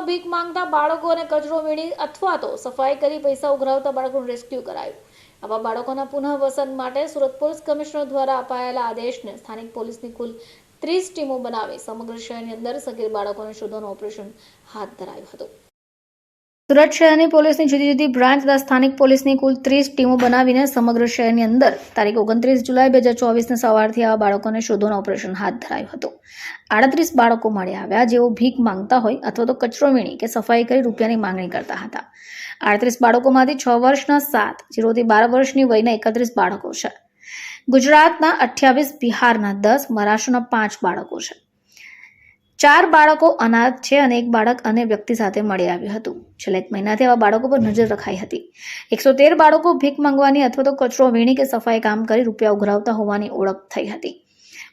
સુરતમાં ભીખ માંગતા બાળકોને કચરો વીણી અથવા તો સફાઈ કરી પૈસા ઉઘરાવતા બાળકોનું રેસ્ક્યુ કરાયું. આવા બાળકોના પુનઃવસન માટે સુરત પોલીસ કમિશનર દ્વારા અપાયેલા આદેશને સ્થાનિક પોલીસની કુલ ત્રીસ ટીમો બનાવી સમગ્ર શહેરની અંદર સગીર બાળકોને શોધવાનું ઓપરેશન હાથ ધરાયું હતું. સુરત શહેરની પોલીસની જુદી જુદી બ્રાન્ચ તથા સ્થાનિક પોલીસની કુલ ત્રીસ ટીમો બનાવીને સમગ્ર શહેરની અંદર તારીખ ઓગણત્રીસ જુલાઈ બે હજાર ચોવીસને સવારથી આવા બાળકોને શોધવાનું ઓપરેશન હાથ ધરાયું હતું. આડત્રીસ બાળકો મળી આવ્યા, જેઓ ભીખ માંગતા હોય અથવા તો કચરો વીણી કે સફાઈ કરી રૂપિયાની માંગણી કરતા હતા. આડત્રીસ બાળકોમાંથી છ વર્ષના સાત, જીરોથી બાર વર્ષની વયના એકત્રીસ બાળકો છે. ગુજરાતના અઠ્યાવીસ, બિહારના દસ, મહારાષ્ટ્રના પાંચ બાળકો છે. ચાર બાળકો અનાથ છે અને એક બાળક અન્ય વ્યક્તિ સાથે મળી આવ્યું હતું. છેલ્લા એક મહિનાથી આવા બાળકો પર નજર રખાઈ હતી. એકસો તેર બાળકો ભીખ માંગવાની અથવા તો કચરો વીણી કે સફાઈ કામ કરી રૂપિયા ઉઘરાવતા હોવાની ઓળખ થઈ હતી.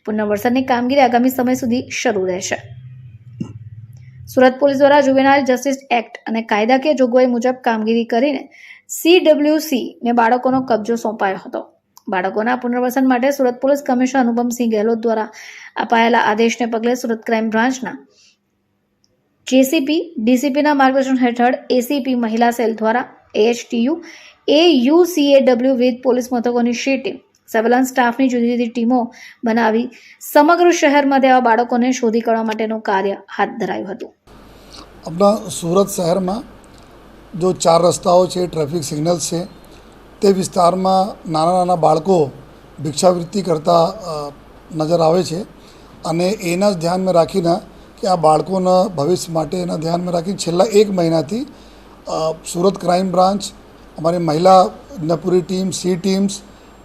પુનર્વસનની કામગીરી આગામી સમય સુધી શરૂ રહેશે. સુરત પોલીસ દ્વારા જુવેનાઇલ જસ્ટિસ એક્ટ અને કાયદાકીય જોગવાઈ મુજબ કામગીરી કરીને સીડબ્લ્યુસીને બાળકોનો કબજો સોંપાયો હતો. બાળકોના પુનર્વસન માટે સુરત પોલીસ કમિશનર અનુપમસિંહ ગેહલોત દ્વારા અપાયેલા આદેશને પગલે સુરત ક્રાઇમ બ્રાન્ચના જેસીપી, ડીસીપીના માર્ગદર્શન હેઠળ એસીપી મહિલા સેલ દ્વારા એએચટીયુ, એયુસીએડબ્લ્યુ વિવિધ પોલીસ મથકોની શી ટીમ, સર્વેલન્સ સ્ટાફની જુદી જુદી ટીમો બનાવી સમગ્ર શહેરમાં તેવા બાળકોને શોધી કાઢવા માટેનું કાર્ય હાથ ધરાયું હતું. આપણા સુરત શહેરમાં જો ચાર રસ્તાઓ છે, ટ્રાફિક સિગ્નલ્સ છે તે વિસ્તારમાં નાના નાના બાળકો ભિક્ષાવૃત્તિ કરતા નજર આવે છે અને એના જ ધ્યાનમાં રાખીને કે આ બાળકોના ભવિષ્ય માટે એના ધ્યાનમાં રાખીને છેલ્લા એક મહિનાથી સુરત ક્રાઇમ બ્રાન્ચ, અમારી મહિલા પૂરી team, C teams,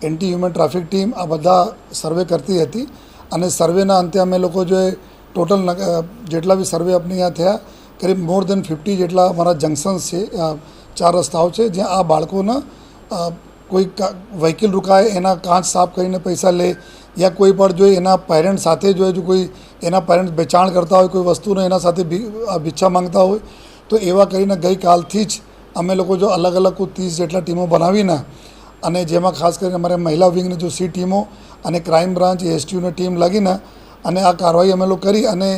anti human traffic team આ બધા સર્વે કરતી હતી અને સર્વેના અંતે અમે લોકો જે ટોટલ જેટલા બી સર્વે આપણે અહીંયા થયા, કરીબ મોર દેન ફિફ્ટી જેટલા અમારા જંકશન્સ છે ચાર રસ્તાઓ છે જ્યાં આ બાળકોના કોઈ વ્હીકલ રોકાય, એના કાચ સાફ કરીને પૈસા લે, યા કોઈ પણ જો એના પેરેન્ટ સાથે જો જો કોઈ એના પેરેન્ટ્સ વેચાણ કરતા હોય, કોઈ વસ્તુનો એના સાથે ભિક્ષા માંગતા હોય, તો એવા કરીને ગઈકાલથી જ અમે લોકો જો અલગ અલગ ત્રીસ જેટલા ટીમો બનાવીને અને જેમાં ખાસ કરીને અમારે મહિલા વિંગની જો સી ટીમો અને ક્રાઇમ બ્રાન્ચ એસટીયુની ટીમ લાગીને અને આ કાર્યવાહી અમે લોકો કરી અને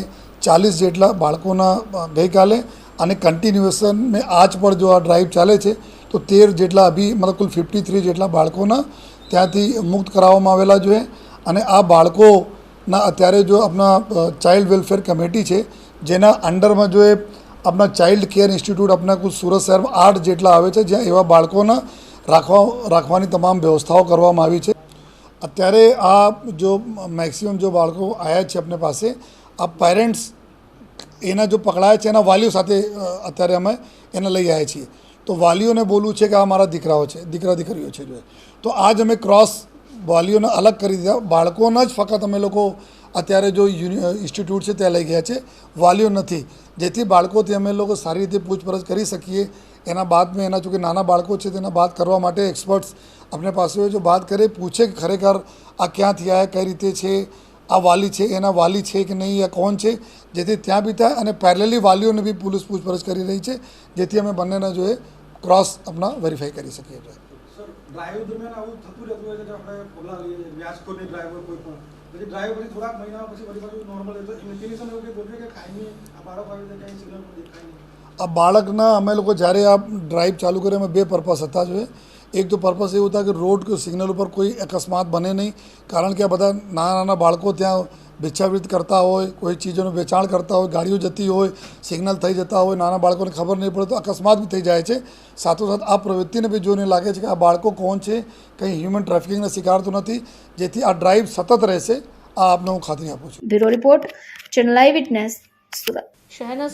ચાલીસ જેટલા બાળકોના ગઈકાલે અને કન્ટિન્યુએશન મેં આજ પણ જો આ ડ્રાઈવ ચાલે છે, તો તેર જેટલા અભી, મતલબ કુલ ફિફ્ટી થ્રી જેટલા બાળકોના ત્યાંથી મુક્ત કરાવવામાં આવેલા જોઈએ અને આ બાળકોના અત્યારે જો આપણા ચાઇલ્ડ વેલફેર કમિટી છે, જેના અંડરમાં જો એ આપણા ચાઇલ્ડ કેર ઇન્સ્ટિટ્યૂટ આપણા કુલ સુરત શહેરમાં આઠ જેટલા આવે છે, જ્યાં એવા બાળકોના રાખવા, રાખવાની તમામ વ્યવસ્થાઓ કરવામાં આવી છે. અત્યારે આ જો મેક્સિમમ જો બાળકો આવ્યા છે આપણે પાસે, આ પેરેન્ટ્સ એના જો પકડાયા છે, એના વાલીઓ સાથે અત્યારે અમે એને લઈ આવ્યા છીએ. તો વાલીઓને બોલવું છે કે આ મારા દીકરાઓ છે, દીકરા દીકરીઓ છે જો તો આજ અમે ક્રોસ વાલીઓને અલગ કરી દીધા. બાળકોના જ ફક્ત અમે લોકો અત્યારે જો ઇન્સ્ટિટ્યૂટ છે, ત્યાં લઈ ગયા છે. વાલીઓ નથી. જેથી બાળકોથી અમે લોકો સારી રીતે પૂછપરછ કરી શકીએ. એના બાદ મેં એના ચૂંકે નાના બાળકો છે, તેના બાદ કરવા માટે એક્સપર્ટ્સ આપણે પાસે જો વાત કરે, પૂછે કે ખરેખર આ ક્યાંથી આવ્યા કઈ રીતે છે આ વાલી છે એના વાલી છે કે નહીં એ કોણ છે જેથી ત્યાં બી થાય અને પેરેલલી વાલીઓને બી પોલીસ પૂછપરછ કરી રહી છે જેથી અમે બંનેના જોઈએ ક્રોસ આપણા વેરીફાઈ કરી શકીએ છીએ. આ બાળકના અમે લોકો જ્યારે આ ડ્રાઈવ ચાલુ કરી અમે બે પર્પસ હતા જોઈએ એક તો પર્પસ એવું હતા કે રોડ કે સિગ્નલ ઉપર કોઈ અકસ્માત બને નહીં કારણ કે આ બધા નાના નાના બાળકો ત્યાં ભિક્ષાવૃત્તિ કરતા હોય કોઈ ચીજોનું વેચાણ કરતા હોય ગાડીઓ જતી હોય સિગ્નલ થઈ જતા હોય નાના બાળકોને ખબર નહીં પડે તો અકસ્માત બી થઈ જાય છે સાથોસાથ આ પ્રવૃત્તિને બી જોઈને લાગે છે કે આ બાળકો કોણ છે કંઈ હ્યુમન ટ્રાફિકિંગને સ્વીકારતું નથી જેથી આ ડ્રાઈવ સતત રહેશે આ આપને હું ખાતરી આપું છું bureau report channel live witness Surat શહેરના